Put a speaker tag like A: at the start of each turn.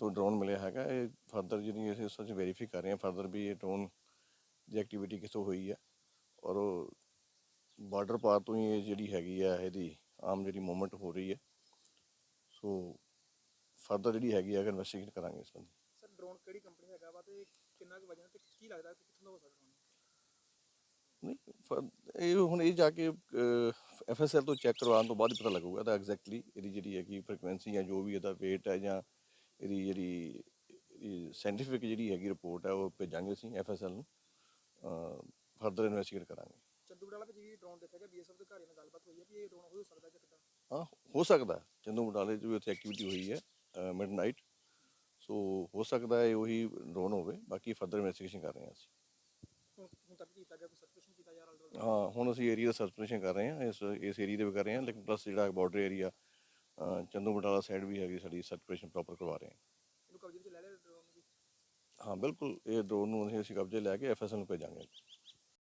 A: ਤੋਂ ਡਰੋਨ ਮਿਲਿਆ ਹੈਗਾ। ਇਹ ਫਰਦਰ ਜਿਹੜੀ ਅਸੀਂ ਉਸ ਵਿੱਚ ਵੈਰੀਫਾਈ ਕਰ ਰਹੇ ਹਾਂ ਫਰਦਰ ਵੀ ਇਹ ਡਰੋਨ ਦੀ ਐਕਟੀਵਿਟੀ ਕਿੱਥੋਂ ਹੋਈ ਹੈ ਔਰ ਉਹ ਬਾਰਡਰ ਪਾਰ ਤੋਂ ਹੀ ਇਹ ਜਿਹੜੀ ਹੈਗੀ ਆ ਇਹਦੀ ਆਮ ਜਿਹੜੀ ਮੂਵਮੈਂਟ ਹੋ ਰਹੀ ਹੈ ਸੋ ਫਰਦਰ ਜਿਹੜੀ ਹੈਗੀ ਆ ਇਨਵੈਸਟੀਗੇਟ ਕਰਾਂਗੇ ਇਸ ਬੰਦੇ
B: ਸਰ ਡਰੋਨ ਕਿਹੜੀ ਕੰਪਨੀ ਦਾ ਹੈਗਾ ਵਾ ਤੇ ਕਿੰਨਾ ਕੁ ਵਜਨ ਤੇ ਕੀ ਲੱਗਦਾ ਕਿ ਕਿੱਥੋਂ ਦਾ ਹੋ ਸਕਦਾ?
A: ਨਹੀਂ ਇਹ ਹੁਣ ਇਹ ਜਾ ਕੇ ਐਫਐਸਐਲ ਤੋਂ ਚੈੱਕ ਕਰਵਾਉਣ ਤੋਂ ਬਾਅਦ ਹੀ ਪਤਾ ਲੱਗੂਗਾ ਤਾਂ ਐਗਜ਼ੈਕਟਲੀ ਇਹਦੀ ਜਿਹੜੀ ਹੈਗੀ ਫ੍ਰੀਕੁਐਂਸੀ ਜਾਂ ਜੋ ਵੀ ਇਹਦਾ weight ਹੈ ਜਾਂ ਇਹਦੀ ਜਿਹੜੀ ਸਾਇੰਟੀਫਿਕ ਜਿਹੜੀ ਹੈਗੀ ਰਿਪੋਰਟ ਹੈ ਉਹ ਭੇਜਾਂਗੇ ਅਸੀਂ ਐਫਐਸਐਲ ਨੂੰ। ਫਰਦਰ ਇਨਵੈਸਟੀਗੇਟ ਕਰਾਂਗੇ।
B: ਚੰਦੂਗੜ੍ਹਾ ਵਿੱਚ ਜਿਹੜੀ ਡਰੋਨ ਦੇਖਿਆ ਗਿਆ ਬੀਐਸਐਫ ਦੇ ਅਧਿਕਾਰੀਆਂ ਨਾਲ ਗੱਲਬਾਤ ਹੋਈ ਹੈ ਵੀ ਇਹ ਡਰੋਨ ਹੋ ਸਕਦਾ ਜਾਂ ਕਿੱਦਾਂ?
A: ਹਾਂ ਹੋ ਸਕਦਾ। ਹੈ। ਚੰਦੂ ਬਟਾਲੇ 'ਚ ਵੀ ਉੱਥੇ ਐਕਟੀਵਿਟੀ ਹੋਈ ਹੈ ਮਿਡਨਾਈਟ ਸੋ ਹੋ ਸਕਦਾ ਹੈ ਉਹੀ ਡਰੋਨ ਹੋਵੇ ਬਾਕੀ ਫਰਦਰ ਇਨਵੈਸਟੀਗੇਸ਼ਨ ਕਰ ਰਹੇ ਹਾਂ ਅਸੀਂ। ਹਾਂ ਹੁਣ ਅਸੀਂ ਏਰੀਆ ਦਾ ਸਰਚੇਸ਼ਨ ਕਰ ਰਹੇ ਹਾਂ ਇਸ ਇਸ ਏਰੀਆ ਦੇ ਵੀ ਕਰ ਰਹੇ ਹਾਂ ਲੇਕਿਨ ਪਲੱਸ ਜਿਹੜਾ border area Chandu Batala side ਵੀ ਹੈਗੀ ਸਾਡੀ ਸਰਚੇਸ਼ਨ ਪ੍ਰੋਪਰ ਕਰਵਾ ਰਹੇ ਹਾਂ।
B: ਇਹਨੂੰ ਕਬਜ਼ੇ ਵਿੱਚ ਲੈ ਲਿਆ ਡਰੋਨ ਨੂੰ ਜੀ
A: ਹਾਂ ਬਿਲਕੁਲ ਇਹ ਡਰੋਨ ਨੂੰ ਅਸੀਂ ਅਸੀਂ ਕਬਜ਼ੇ ਲੈ ਕੇ ਐਫਐਸਐਲ ਨੂੰ ਭੇਜਾਂਗੇ।